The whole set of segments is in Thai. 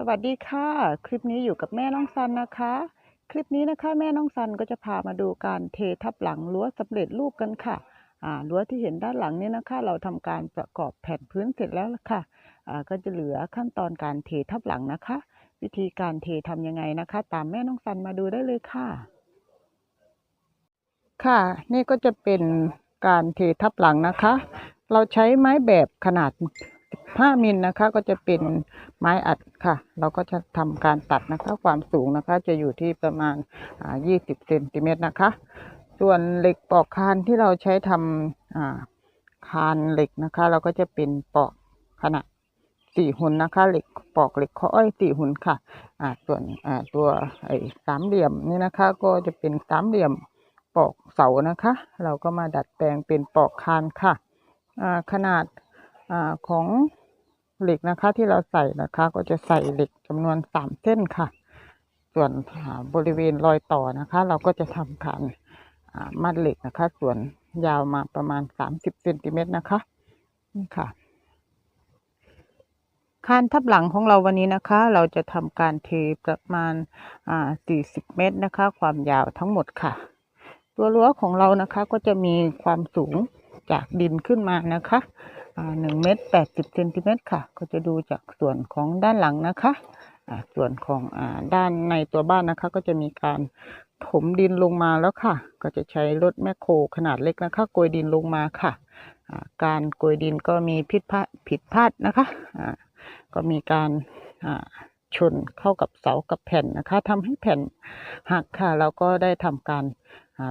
สวัสดีค่ะ คลิปนี้อยู่กับแม่น้องซันนะคะ คลิปนี้นะคะแม่น้องซันก็จะพามาดูการเททับหลังรั้วสำเร็จรูปกันค่ะอ่ารั้วที่เห็นด้านหลังนี้นะคะ เราทำการประกอบแผ่นพื้นเสร็จแล้วล่ะค่ะอ่าก็จะเหลือขั้นตอนการเททับหลังนะคะ วิธีการเททำยังไงนะคะ ตามแม่น้องซันมาดูได้เลยค่ะ ค่ะ นี่ก็จะเป็นการเททับหลังนะคะ เราใช้ไม้แบบขนาด 5มิลนะคะ ก็จะเป็นไม้อัดค่ะ เราก็จะทำการตัดนะคะ ความสูงนะคะ จะอยู่ที่ประมาณ 20เซนติเมตรนะคะ ส่วนเหล็กปอกคานที่เราใช้ทำอ่าคานเหล็กนะคะ เราก็จะเป็นปอกขนาดสี่หุ่นนะคะเหล็กปอกเหล็กข้ออ้อยสี่หุ่นค่ะอ่าส่วนอ่าตัวไอ้สามเหลี่ยมนี่นะคะ ก็จะเป็นสามเหลี่ยมปอกเสานะคะ เราก็มาดัดแปลงเป็นปอกคานค่ะอ่าขนาด อของเหล็กนะคะ ที่เราใส่นะคะ ก็จะใส่เหล็กจำนวนสามเส้นค่ะ ส่วนบริเวณรอยต่อนะคะ เราก็จะทำการมัดเหล็กนะคะ ส่วนยาวมาประมาณสามสิบเซนติเมตรนะคะนี่ค่ะ คานทับหลังของเราวันนี้นะคะ เราจะทำการเทประมาณอ่า40เมตรนะคะ ความยาวทั้งหมดค่ะ ตัวรั้วของเรานะคะก็จะมีความสูงจากดินขึ้นมานะคะ อ่า1เมตร80เซนติเมตรค่ะ ก็จะดูจากส่วนของด้านหลังนะคะส่วนของอด้านในตัวบ้านนะคะ ก็จะมีการถมดินลงมาแล้วค่ะ ก็จะใช้รถแมคโครขนาดเล็กนะคะโกยดินลงมาค่ะ การโกยดินก็มีผิดพลาดผิดพลาดนะคะก็มีการชนเข้ากับเสากับแผ่นนะคะทำให้แผ่นหักค่ะเราก็ได้ทำการ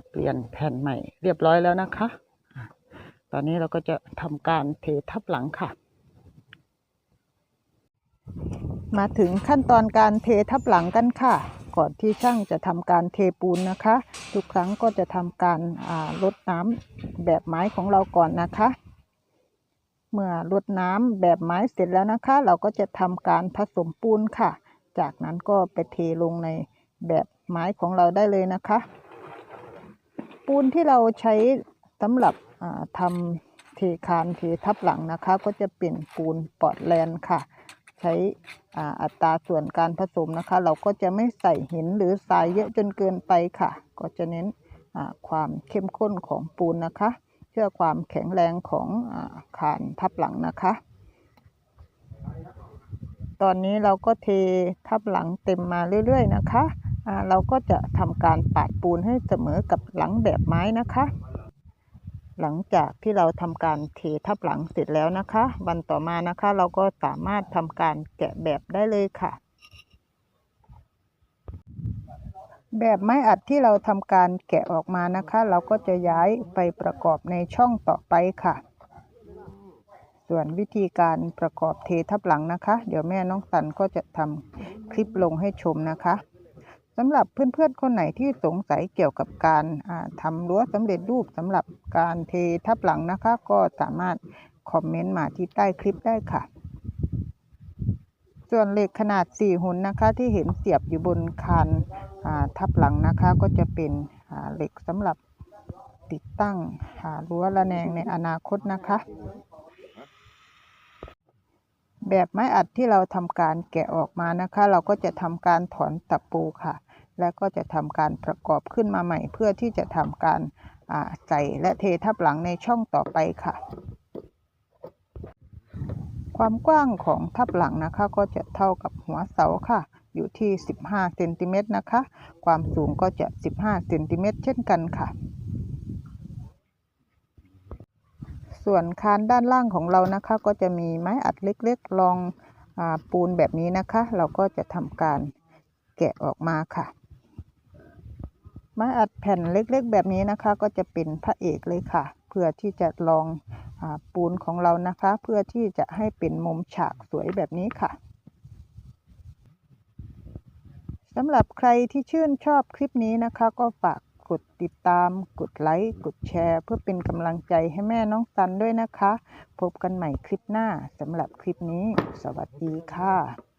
เปลี่ยนแผ่นใหม่เรียบร้อยแล้วนะคะ ตอนนี้เราก็จะทำการเททับหลังค่ะ มาถึงขั้นตอนการเททับหลังกันค่ะ ก่อนที่ช่างจะทำการเทปูนนะคะ ทุกครั้งก็จะทำการลดน้ำแบบไม้ของเราก่อนนะคะ เมื่อรดน้ำแบบไม้เสร็จแล้วนะคะ เราก็จะทำการผสมปูนค่ะ จากนั้นก็ไปเทลงในแบบไม้ของเราได้เลยนะคะ ปูนที่เราใช้ สำหรับทำเทคานเททับหลังนะคะ ก็จะเป็นปูนปอร์แลนด์ค่ะ ใช้อัตราส่วนการผสมนะคะ เราก็จะไม่ใส่หินหรือทรายเยอะจนเกินไปค่ะ ก็จะเน้นความเข้มข้นของปูนนะคะ เพื่อความแข็งแรงของอาคานทับหลังนะคะ ตอนนี้เราก็เททับหลังเต็มมาเรื่อย ๆ นะคะเราก็จะทำการปาดปูนให้เสมอกับหลังแบบไม้นะคะ หลังจากที่เราทำการเททับหลังเสร็จแล้วนะคะ วันต่อมานะคะ เราก็สามารถทำการแกะแบบได้เลยค่ะ แบบไม้อัดที่เราทำการแกะออกมานะคะ เราก็จะย้ายไปประกอบในช่องต่อไปค่ะ ส่วนวิธีการประกอบเททับหลังนะคะ เดี๋ยวแม่น้องสันก็จะทำคลิปลงให้ชมนะคะ สำหรับเพื่อนๆคนไหนที่สงสัยเกี่ยวกับการอ่าทำรั้วสำเร็จรูปสำหรับการเททับหลังนะคะ ก็สามารถคอมเมนต์มาที่ใต้คลิปได้ค่ะ ส่วนเหล็กขนาด 4 หุ่นนะคะที่เห็นเสียบอยู่บนคานทับหลังนะคะก็จะเป็นเหล็กสำหรับติดตั้งรั้วระแนงในอนาคตนะคะ แบบไม้อัดที่เราทำการแกะออกมานะคะ เราก็จะทำการถอนตะปูค่ะ และก็จะทำการประกอบขึ้นมาใหม่ เพื่อที่จะทำการใส่และเททับหลังในช่องต่อไปค่ะ ความกว้างของทับหลังนะคะ ก็จะเท่ากับหัวเสาค่ะ อยู่ที่ 15เซนติเมตรนะคะ ความสูงก็จะ 15เซนติเมตรเช่นกันค่ะ ส่วนคานด้านล่างของเรานะคะ ก็จะมีไม้อัดเล็กๆรองอปูนแบบนี้นะคะ เราก็จะทำการแกะออกมาค่ะ ไม้อัดแผ่นเล็กๆ แบบนี้นะคะ ก็จะเป็นพระเอกเลยค่ะ เพื่อที่จะรองอปูนของเรานะคะ เพื่อที่จะให้เป็นมุมฉากสวยแบบนี้ค่ะสำหรับใครที่ชื่นชอบคลิปนี้นะคะ ก็ฝากกดติดตาม กดไลค์ กดแชร์ เพื่อเป็นกำลังใจให้แม่น้องซันด้วยนะคะ พบกันใหม่คลิปหน้าสำหรับคลิปนี้ สวัสดีค่ะ